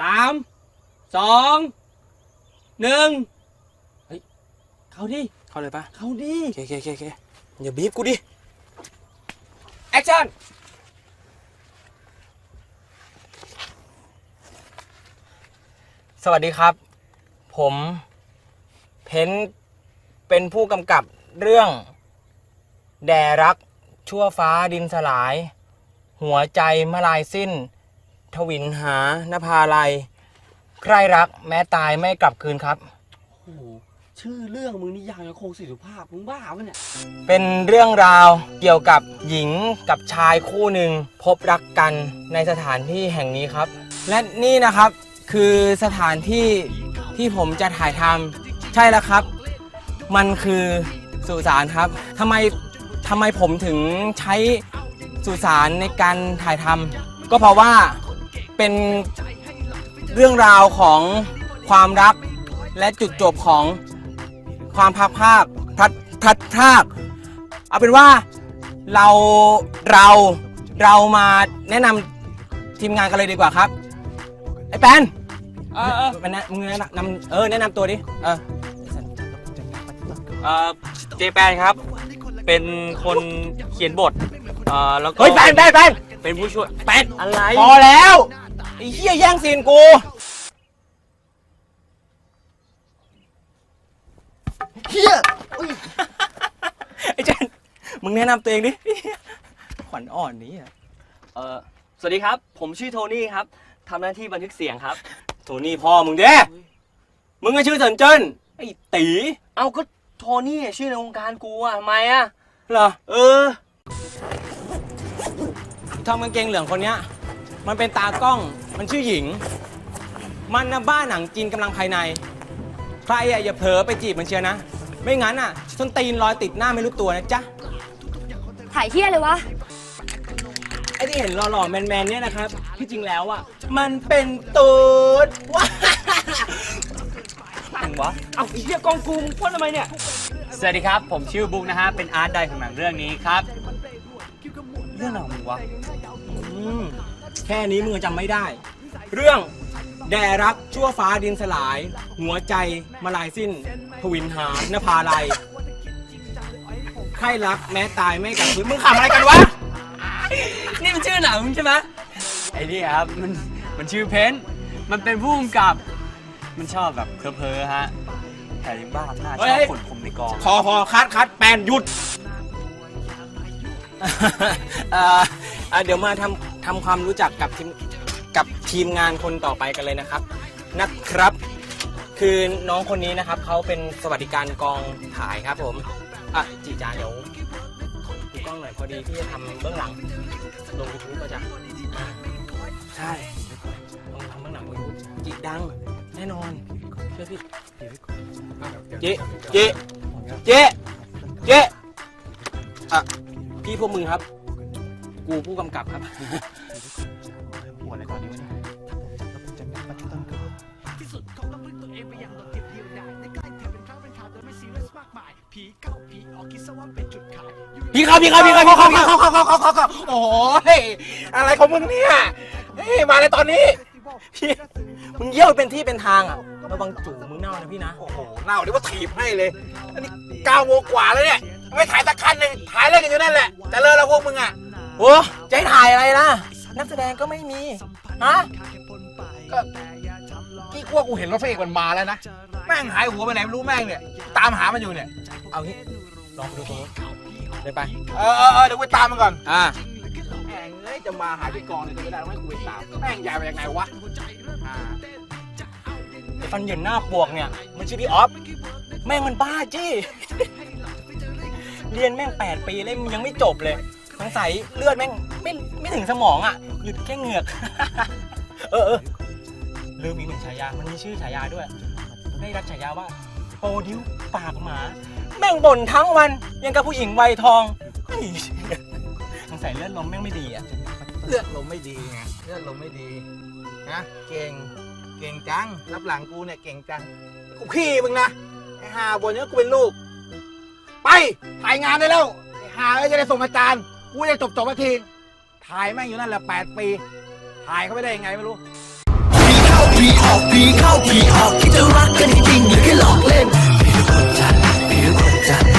สามสองหนึ่งเฮ้ยเข้าดิเข้าเลยปะเข้าดิโอเคโอเคโอเคโอเคอย่าบีบกูดิแอคชั่นสวัสดีครับ ผมเพนเป็นผู้กำกับเรื่อง แด่รักชั่วฟ้าดินสลาย หัวใจมลายสิ้น ทวินหานภาลัยใครรักแม้ตายไม่กลับคืนครับ โอ้โหชื่อเรื่องมึงนี่ยาวยังคงสิทธิภาพมึงบ้าปะเนี่ยเป็นเรื่องราวเกี่ยวกับหญิงกับชายคู่หนึ่งพบรักกันในสถานที่แห่งนี้ครับ และนี่นะครับคือสถานที่ที่ผมจะถ่ายทำใช่แล้วครับ มันคือสุสานครับทำไมทำไมผมถึงใช้สุสานในการถ่ายทำก็เพราะว่า เป็นเรื่องราวของความรักและจุดจบของความพักภาคพลัดพลัดพรากเอาเป็นว่าเราเราเรามาแนะนำทีมงานกันเลยดีกว่าครับ ไอ้แปนเออเออมันแนะมึงแนะนำเออแนะนำตัวดิเออเออเจแปนครับ เป็นคนเขียนบทเอ่อแล้วก็เฮ้ยแปนแปนแปนเป็นผู้ช่วยแปนอะไรพอแล้ว ไอ้เหี้ยแย่งซีนกู เฮียไอ้เจนมึงแนะนำตัวเองดิ ขวัญอ่อนนี้อะเออสวัสดีครับ ผมชื่อโทนี่ครับทำหน้าที่บันทึกเสียงครับ โทนี่พ่อมึงเด้มึงก็ชื่อเซินเจิ้นไอ้ตีเอ้าก็โทนี่อะชื่อในวงการกูอะทำไมอะเหรอ เออทำกางเกงเหลืองคนเนี้ย มันเป็นตากล้อง มันชื่อหญิง มันนะบ้าหนังจีนกำลังภายใน ใครอะอย่าเผลอไปจีบมันเชียวนะ ไม่งั้นอะส้นตีนรอยติดหน้าไม่รู้ตัวนะจ๊ะ ถ่ายเที่ยเลยวะ ไอ้ที่เห็นหล่อๆแมนๆเนี่ยนะครับที่จริงแล้วอะมันเป็นตูดว้ามึงวะเอ้าไอ้เหี้ยกองกูมึงพ่นทำไมเนี่ย สวัสดีครับ ผมชื่อบุ๊กนะฮะ เป็นอาร์ตไดของหนังเรื่องนี้ครับ เรื่องอะไรของมึงวะ อืม แค่นี้มึงจำไม่ได้ เรื่องแด่รักชั่วฟ้าดินสลาย หัวใจมาลายสิ้นทวินหานภาลัยใครรักแม้ตายไม่กลับคืนมึงขำอะไรกันวะ นี่มันชื่อหนังใช่ไหมไอ้นี่ครับมันมันชื่อเพนท์มันเป็นผู้กำกับ มันชอบแบบเพ้อๆฮะแต่ยังบ้าอำนาจชเฮ้อบยขนผมในกองพอพอคัดคัดแปนหยุดเอ่อเอ่อเดี๋ยวมาทำทำความรู้จักกับทีมกับ ทีมงานคนต่อไปกันเลยนะครับนะครับ คือน้องคนนี้นะครับเขาเป็นสวัสดิการกองถ่ายครับผมอะจีจาเดี๋ยวดูกล้องหน่อยพอดีที่จะทำเบื้องหลังลงยูทูบประจ้ะอะใช่ลงทำเบื้องหลังลงยูทูบจีดังแน่นอนเชื่อพี่เจ๊เจ๊เจ๊เจ๊อะพี่พวกมึงครับ กูผู้กำกับครับ ที่ต้นกบที่สุดของต้องพึ่งตัวเองไปอย่างโดดเดี่ยวเดีายในใกล้เธอเป็นครั้เป็นคราวโดยไม่ซีเรียสมากมาย ผีเข้าผีออกคิดซะว่าเป็นจุดขายผีเข้าผีเข้าผีเข้าพี่เข้าพี่เข้าเข้าเขาเข้าเขาเข้าโอ้ยอะไรของมึงเนี่ยเฮ้ยมาเลยตอนนี้พี่ มึงเยี่ยวเป็นที่เป็นทางอะระวังจู่มึงเน่านะพี่นะ โอ้โหเน่าเดี๋ยวว่าถีบให้เลย อันนี้ก้าวโมงกว่าแล้วเนี่ยไม่ถ่ายสักคันเลยถ่ายเล่นกันอยู่นั่นแหละจะเลิกแล้วพวกมึงอะ โอ้ใจถ่ายอะไรล่ะ นักแสดงก็ไม่มี ฮะ ที่กลัวกูเห็นรถไฟเอกมันมาแล้วนะ แม่งหายหัวไปไหนไม่รู้แม่งเนี่ย ตามหามันอยู่เนี่ย เอางี้ ลองไปดูตรงนู้นเดินไป เออเออเออเดี๋ยวกูไปตามมันก่อนอ่า แม่งเอ้ยจะมาหาที่กองเลยจะไม่ได้ต้องให้กูไปตาม แม่งใหญ่มาจากไหนวะอ่าไอ้ฟันเหยินหน้าปวกเนี่ย มันชื่อพี่ออฟ แม่งมันบ้าจี้ เรียนแม่ง 8 ปีเลยมันยังไม่จบเลย สงสัยเลือดแม่งไม่ไม่ถึงสมองอะหยุดแค่เหงือก เออเออ ลืมอีกหนึ่งฉายา มันมีชื่อฉายาด้วย ได้รับฉายาว่าโปรดิวปากหมา แม่งบ่นทั้งวันยังกับผู้หญิงวัยทองเฮ้ยสงสัยเลือดลมแม่งไม่ดีอะ เลือดลมไม่ดีไงเลือดลมไม่ดีนะเก่งเก่งจังรับหลังกูเนี่ยเก่งจังกูขี้มึงนะไอ้ห่าบนเนี้ยกูเป็นลูก ไปถ่ายงานได้แล้วไอ้ห่าก็จะได้ส่งอาจารย์กูจะจบจบๆสักทีถ่ายแม่งอยู่นั่นแหละแปดปีถ่ายเขาไม่ได้ยังไงไม่รู้ ผีออกผีเข้าผีออกคิดจะรักกันจริงหรือแค่หลอกเล่นผีคนจัดผีคนจัด